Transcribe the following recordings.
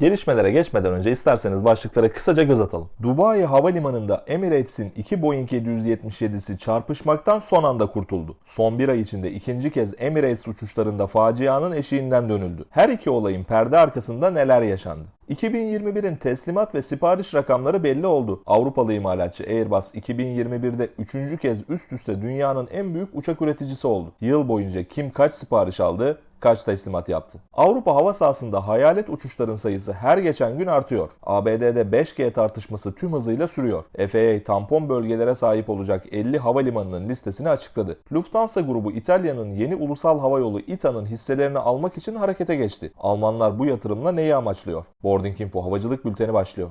Gelişmelere geçmeden önce isterseniz başlıklara kısaca göz atalım. Dubai Havalimanı'nda Emirates'in iki Boeing 777'si çarpışmaktan son anda kurtuldu. Son bir ay içinde ikinci kez Emirates uçuşlarında facianın eşiğinden dönüldü. Her iki olayın perde arkasında neler yaşandı? 2021'in teslimat ve sipariş rakamları belli oldu. Avrupalı imalatçı Airbus 2021'de üçüncü kez üst üste dünyanın en büyük uçak üreticisi oldu. Yıl boyunca kim kaç sipariş aldı, kaç teslimat yaptı. Avrupa hava sahasında hayalet uçuşların sayısı her geçen gün artıyor. ABD'de 5G tartışması tüm hızıyla sürüyor. FAA tampon bölgelere sahip olacak 50 havalimanının listesini açıkladı. Lufthansa grubu İtalya'nın yeni ulusal havayolu ITA'nın hisselerini almak için harekete geçti. Almanlar bu yatırımla neyi amaçlıyor? Boarding Info havacılık bülteni başlıyor.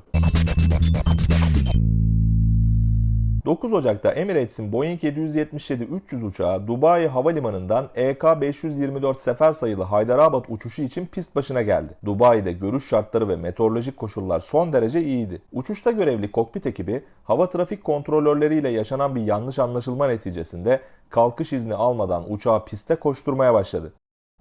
9 Ocak'ta Emirates'in Boeing 777-300 uçağı Dubai Havalimanı'ndan EK-524 sefer sayılı Haydarabad uçuşu için pist başına geldi. Dubai'de görüş şartları ve meteorolojik koşullar son derece iyiydi. Uçuşta görevli kokpit ekibi hava trafik kontrolörleriyle yaşanan bir yanlış anlaşılma neticesinde kalkış izni almadan uçağı piste koşturmaya başladı.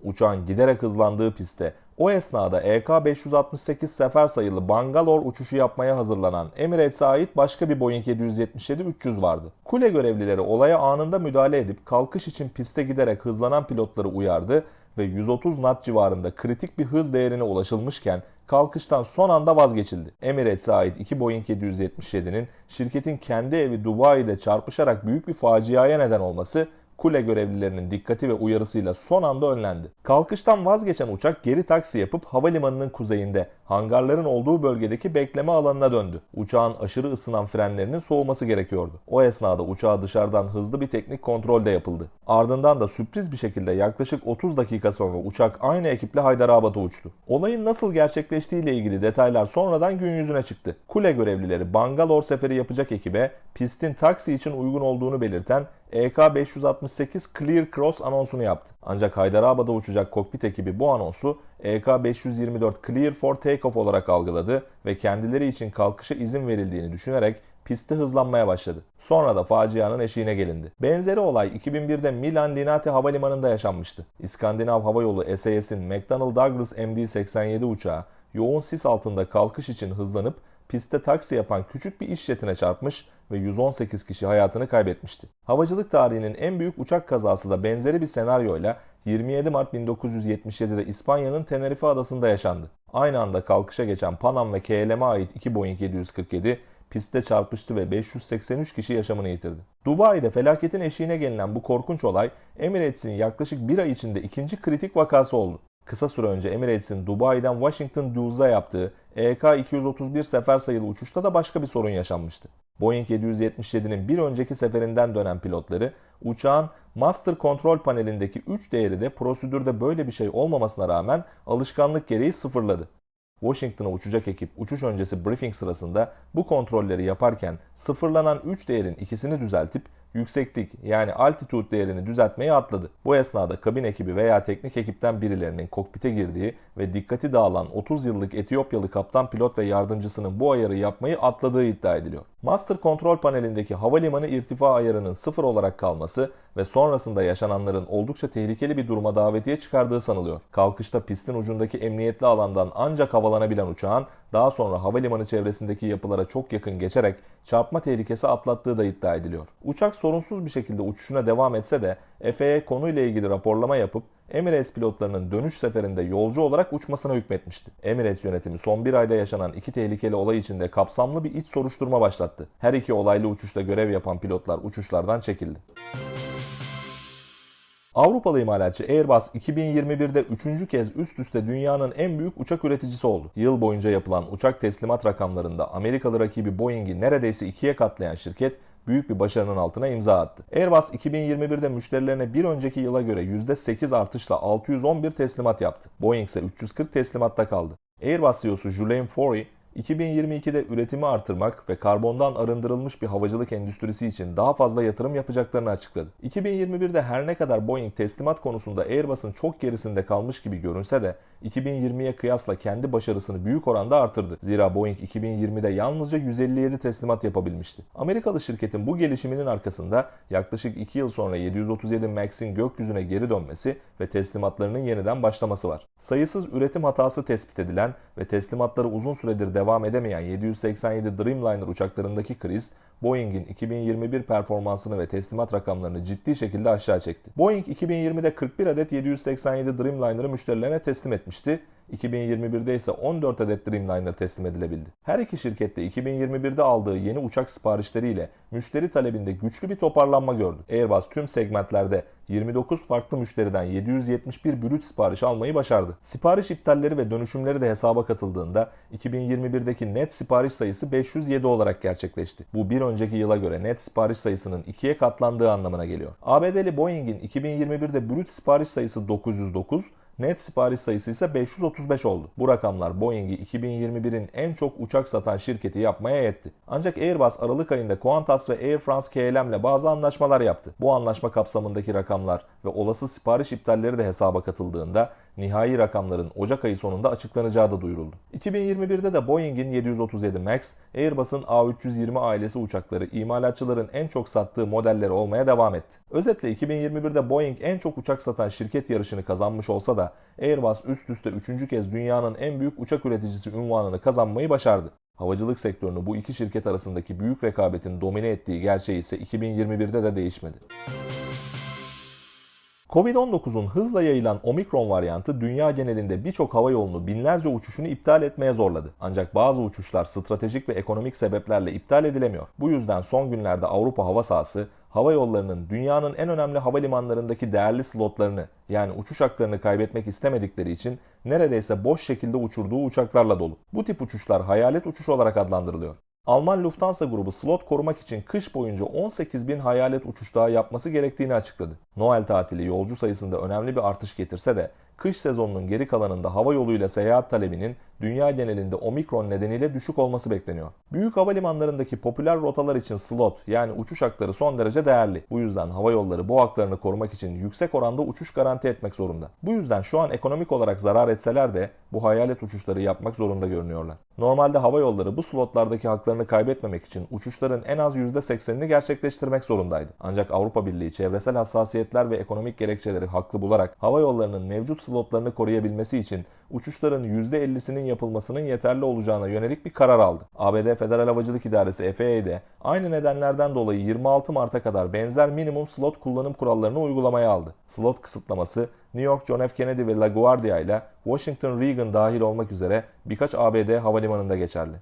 Uçağın giderek hızlandığı pistte o esnada EK-568 sefer sayılı Bangalore uçuşu yapmaya hazırlanan Emirates'e ait başka bir Boeing 777-300 vardı. Kule görevlileri olaya anında müdahale edip kalkış için piste giderek hızlanan pilotları uyardı ve 130 knot civarında kritik bir hız değerine ulaşılmışken kalkıştan son anda vazgeçildi. Emirates'e ait iki Boeing 777'nin şirketin kendi evi Dubai'de çarpışarak büyük bir faciaya neden olması kule görevlilerinin dikkati ve uyarısıyla son anda önlendi. Kalkıştan vazgeçen uçak geri taksi yapıp havalimanının kuzeyinde hangarların olduğu bölgedeki bekleme alanına döndü. Uçağın aşırı ısınan frenlerinin soğuması gerekiyordu. O esnada uçağa dışarıdan hızlı bir teknik kontrol de yapıldı. Ardından da sürpriz bir şekilde yaklaşık 30 dakika sonra uçak aynı ekiple Haydarabad'a uçtu. Olayın nasıl gerçekleştiği ile ilgili detaylar sonradan gün yüzüne çıktı. Kule görevlileri Bangalore seferi yapacak ekibe pistin taksi için uygun olduğunu belirten EK-568 Clear Cross anonsunu yaptı. Ancak Haydarabad'a uçacak kokpit ekibi bu anonsu EK-524 Clear for Takeoff olarak algıladı ve kendileri için kalkışa izin verildiğini düşünerek pistte hızlanmaya başladı. Sonra da facianın eşiğine gelindi. Benzeri olay 2001'de Milan Linate Havalimanı'nda yaşanmıştı. İskandinav Havayolu SAS'in McDonnell Douglas MD-87 uçağı yoğun sis altında kalkış için hızlanıp pistte taksi yapan küçük bir iş jetine çarpmış ve 118 kişi hayatını kaybetmişti. Havacılık tarihinin en büyük uçak kazası da benzeri bir senaryoyla 27 Mart 1977'de İspanya'nın Tenerife adasında yaşandı. Aynı anda kalkışa geçen Panam ve KLM'e ait iki Boeing 747 pistte çarpıştı ve 583 kişi yaşamını yitirdi. Dubai'de felaketin eşiğine gelinen bu korkunç olay Emirates'in yaklaşık bir ay içinde ikinci kritik vakası oldu. Kısa süre önce Emirates'in Dubai'den Washington Dules'a yaptığı EK-231 sefer sayılı uçuşta da başka bir sorun yaşanmıştı. Boeing 777'nin bir önceki seferinden dönen pilotları uçağın master kontrol panelindeki 3 değeri de prosedürde böyle bir şey olmamasına rağmen alışkanlık gereği sıfırladı. Washington'a uçacak ekip uçuş öncesi briefing sırasında bu kontrolleri yaparken sıfırlanan 3 değerin ikisini düzeltip yükseklik yani altitude değerini düzeltmeyi atladı. Bu esnada kabin ekibi veya teknik ekipten birilerinin kokpite girdiği ve dikkati dağılan 30 yıllık Etiyopyalı kaptan pilot ve yardımcısının bu ayarı yapmayı atladığı iddia ediliyor. Master kontrol panelindeki havalimanı irtifa ayarının sıfır olarak kalması ve sonrasında yaşananların oldukça tehlikeli bir duruma davetiye çıkardığı sanılıyor. Kalkışta pistin ucundaki emniyetli alandan ancak havalanabilen uçağın daha sonra havalimanı çevresindeki yapılara çok yakın geçerek çarpma tehlikesi atlattığı da iddia ediliyor. Uçak sorunsuz bir şekilde uçuşuna devam etse de FAA konuyla ilgili raporlama yapıp Emirates pilotlarının dönüş seferinde yolcu olarak uçmasına hükmetmişti. Emirates yönetimi son bir ayda yaşanan iki tehlikeli olay içinde kapsamlı bir iç soruşturma başlattı. Her iki olaylı uçuşta görev yapan pilotlar uçuşlardan çekildi. Avrupalı imalatçı Airbus 2021'de üçüncü kez üst üste dünyanın en büyük uçak üreticisi oldu. Yıl boyunca yapılan uçak teslimat rakamlarında Amerikalı rakibi Boeing'i neredeyse ikiye katlayan şirket büyük bir başarının altına imza attı. Airbus 2021'de müşterilerine bir önceki yıla göre %8 artışla 611 teslimat yaptı. Boeing ise 340 teslimatta kaldı. Airbus CEO'su Julien Faury, 2022'de üretimi artırmak ve karbondan arındırılmış bir havacılık endüstrisi için daha fazla yatırım yapacaklarını açıkladı. 2021'de her ne kadar Boeing teslimat konusunda Airbus'un çok gerisinde kalmış gibi görünse de 2020'ye kıyasla kendi başarısını büyük oranda artırdı. Zira Boeing 2020'de yalnızca 157 teslimat yapabilmişti. Amerikalı şirketin bu gelişiminin arkasında yaklaşık 2 yıl sonra 737 MAX'in gökyüzüne geri dönmesi ve teslimatlarının yeniden başlaması var. Sayısız üretim hatası tespit edilen ve teslimatları uzun süredir devam edemeyen 787 Dreamliner uçaklarındaki kriz Boeing'in 2021 performansını ve teslimat rakamlarını ciddi şekilde aşağı çekti. Boeing 2020'de 41 adet 787 Dreamliner'ı müşterilerine teslim etmişti. 2021'de ise 14 adet Dreamliner teslim edilebildi. Her iki şirkette 2021'de aldığı yeni uçak siparişleriyle müşteri talebinde güçlü bir toparlanma gördü. Airbus tüm segmentlerde 29 farklı müşteriden 771 brüt sipariş almayı başardı. Sipariş iptalleri ve dönüşümleri de hesaba katıldığında 2021'deki net sipariş sayısı 507 olarak gerçekleşti. Bu bir önceki yıla göre net sipariş sayısının ikiye katlandığı anlamına geliyor. ABD'li Boeing'in 2021'de brüt sipariş sayısı 909, Net sipariş sayısı ise 535 oldu. Bu rakamlar Boeing'i 2021'in en çok uçak satan şirketi yapmaya yetti. Ancak Airbus Aralık ayında Qantas ve Air France KLM ile bazı anlaşmalar yaptı. Bu anlaşma kapsamındaki rakamlar ve olası sipariş iptalleri de hesaba katıldığında nihai rakamların Ocak ayı sonunda açıklanacağı da duyuruldu. 2021'de de Boeing'in 737 MAX, Airbus'un A320 ailesi uçakları imalatçıların en çok sattığı modelleri olmaya devam etti. Özetle 2021'de Boeing en çok uçak satan şirket yarışını kazanmış olsa da Airbus üst üste 3. kez dünyanın en büyük uçak üreticisi unvanını kazanmayı başardı. Havacılık sektörünü bu iki şirket arasındaki büyük rekabetin domine ettiği gerçeği ise 2021'de de değişmedi. Covid-19'un hızla yayılan omikron varyantı dünya genelinde birçok hava yolunu binlerce uçuşunu iptal etmeye zorladı. Ancak bazı uçuşlar stratejik ve ekonomik sebeplerle iptal edilemiyor. Bu yüzden son günlerde Avrupa hava sahası hava yollarının dünyanın en önemli havalimanlarındaki değerli slotlarını yani uçuş haklarını kaybetmek istemedikleri için neredeyse boş şekilde uçurduğu uçaklarla dolu. Bu tip uçuşlar hayalet uçuş olarak adlandırılıyor. Alman Lufthansa grubu slot korumak için kış boyunca 18 bin hayalet uçuş daha yapması gerektiğini açıkladı. Noel tatili yolcu sayısında önemli bir artış getirse de kış sezonunun geri kalanında hava yoluyla seyahat talebinin dünya genelinde omikron nedeniyle düşük olması bekleniyor. Büyük havalimanlarındaki popüler rotalar için slot yani uçuş hakları son derece değerli. Bu yüzden hava yolları bu haklarını korumak için yüksek oranda uçuş garanti etmek zorunda. Bu yüzden şu an ekonomik olarak zarar etseler de bu hayalet uçuşları yapmak zorunda görünüyorlar. Normalde hava yolları bu slotlardaki haklarını kaybetmemek için uçuşların en az %80'ini gerçekleştirmek zorundaydı. Ancak Avrupa Birliği çevresel hassasiyetler ve ekonomik gerekçeleri haklı bularak hava yollarının mevcut slotlarını koruyabilmesi için uçuşların %50'sinin yapılmasının yeterli olacağına yönelik bir karar aldı. ABD Federal Havacılık İdaresi FAA'de aynı nedenlerden dolayı 26 Mart'a kadar benzer minimum slot kullanım kurallarını uygulamaya aldı. Slot kısıtlaması New York John F. Kennedy ve LaGuardia ile Washington Reagan dahil olmak üzere birkaç ABD havalimanında geçerli.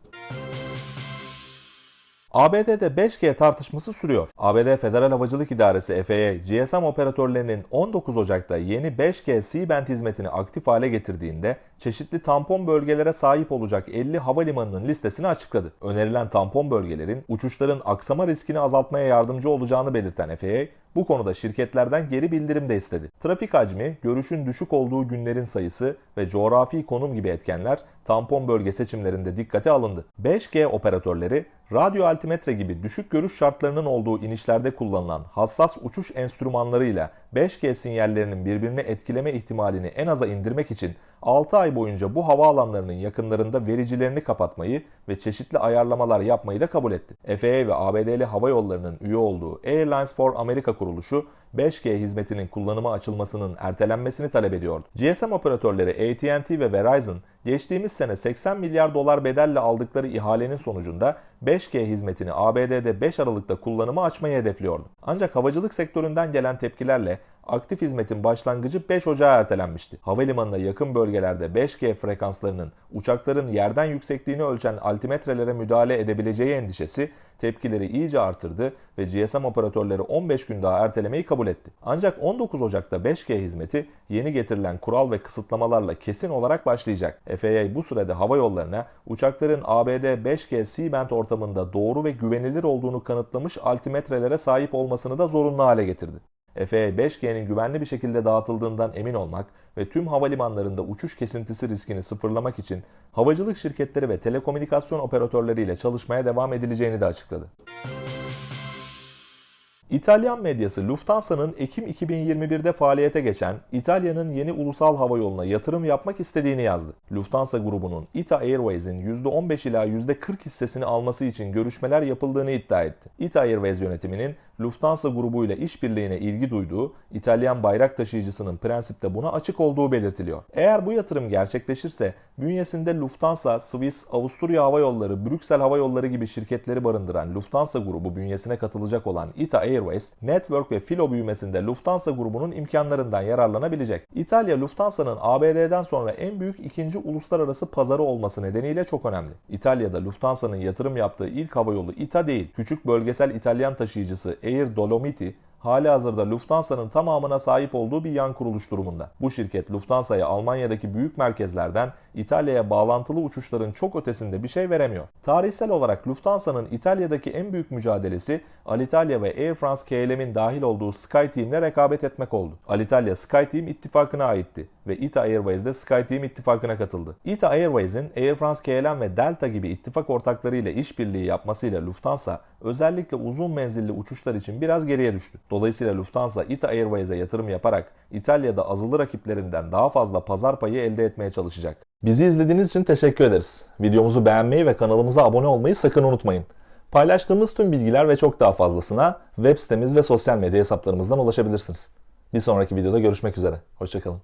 ABD'de 5G tartışması sürüyor. ABD Federal Havacılık İdaresi FAA, GSM operatörlerinin 19 Ocak'ta yeni 5G C-band hizmetini aktif hale getirdiğinde çeşitli tampon bölgelere sahip olacak 50 havalimanının listesini açıkladı. Önerilen tampon bölgelerin uçuşların aksama riskini azaltmaya yardımcı olacağını belirten FAA, bu konuda şirketlerden geri bildirim de istedi. Trafik hacmi, görüşün düşük olduğu günlerin sayısı ve coğrafi konum gibi etkenler tampon bölge seçimlerinde dikkate alındı. 5G operatörleri radyo altimetre gibi düşük görüş şartlarının olduğu inişlerde kullanılan hassas uçuş enstrümanlarıyla 5G sinyallerinin birbirini etkileme ihtimalini en aza indirmek için 6 ay boyunca bu havaalanlarının yakınlarında vericilerini kapatmayı ve çeşitli ayarlamalar yapmayı da kabul etti. FAA ve ABD'li hava yollarının üye olduğu Airlines for America kuruluşu 5G hizmetinin kullanıma açılmasının ertelenmesini talep ediyordu. GSM operatörleri AT&T ve Verizon geçtiğimiz sene 80 milyar dolar bedelle aldıkları ihalenin sonucunda 5G hizmetini ABD'de 5 Aralık'ta kullanıma açmayı hedefliyordu. Ancak havacılık sektöründen gelen tepkilerle aktif hizmetin başlangıcı 5 Ocağı ertelenmişti. Havalimanına yakın bölgelerde 5G frekanslarının uçakların yerden yüksekliğini ölçen altimetrelere müdahale edebileceği endişesi tepkileri iyice artırdı ve GSM operatörleri 15 gün daha ertelemeyi kabul etti. Ancak 19 Ocak'ta 5G hizmeti yeni getirilen kural ve kısıtlamalarla kesin olarak başlayacak. FAA bu sürede hava yollarına uçakların ABD 5G C-band ortamında doğru ve güvenilir olduğunu kanıtlamış altimetrelere sahip olmasını da zorunlu hale getirdi. FE5G'nin güvenli bir şekilde dağıtıldığından emin olmak ve tüm havalimanlarında uçuş kesintisi riskini sıfırlamak için havacılık şirketleri ve telekomünikasyon operatörleriyle çalışmaya devam edileceğini de açıkladı. İtalyan medyası Lufthansa'nın Ekim 2021'de faaliyete geçen İtalya'nın yeni ulusal hava yoluna yatırım yapmak istediğini yazdı. Lufthansa grubunun ITA Airways'in %15 ila %40 hissesini alması için görüşmeler yapıldığını iddia etti. ITA Airways yönetiminin Lufthansa grubuyla işbirliğine ilgi duyduğu İtalyan bayrak taşıyıcısının prensipte buna açık olduğu belirtiliyor. Eğer bu yatırım gerçekleşirse bünyesinde Lufthansa, Swiss, Avusturya Hava Yolları, Brüksel Hava Yolları gibi şirketleri barındıran Lufthansa grubu bünyesine katılacak olan ITA Airways, Network ve Filo büyümesinde Lufthansa grubunun imkanlarından yararlanabilecek. İtalya, Lufthansa'nın ABD'den sonra en büyük ikinci uluslararası pazarı olması nedeniyle çok önemli. İtalya'da Lufthansa'nın yatırım yaptığı ilk havayolu ITA değil, küçük bölgesel İtalyan taşıyıcısı Air Dolomiti, hali hazırda Lufthansa'nın tamamına sahip olduğu bir yan kuruluş durumunda. Bu şirket Lufthansa'ya Almanya'daki büyük merkezlerden İtalya'ya bağlantılı uçuşların çok ötesinde bir şey veremiyor. Tarihsel olarak Lufthansa'nın İtalya'daki en büyük mücadelesi Alitalia ve Air France KLM'in dahil olduğu SkyTeam'le rekabet etmek oldu. Alitalia SkyTeam ittifakına aitti ve ITA Airways de SkyTeam ittifakına katıldı. ITA Airways'in Air France KLM ve Delta gibi ittifak ortaklarıyla işbirliği yapmasıyla Lufthansa özellikle uzun menzilli uçuşlar için biraz geriye düştü. Dolayısıyla Lufthansa ITA Airways'e yatırım yaparak İtalya'da azılı rakiplerinden daha fazla pazar payı elde etmeye çalışacak. Bizi izlediğiniz için teşekkür ederiz. Videomuzu beğenmeyi ve kanalımıza abone olmayı sakın unutmayın. Paylaştığımız tüm bilgiler ve çok daha fazlasına web sitemiz ve sosyal medya hesaplarımızdan ulaşabilirsiniz. Bir sonraki videoda görüşmek üzere. Hoşçakalın.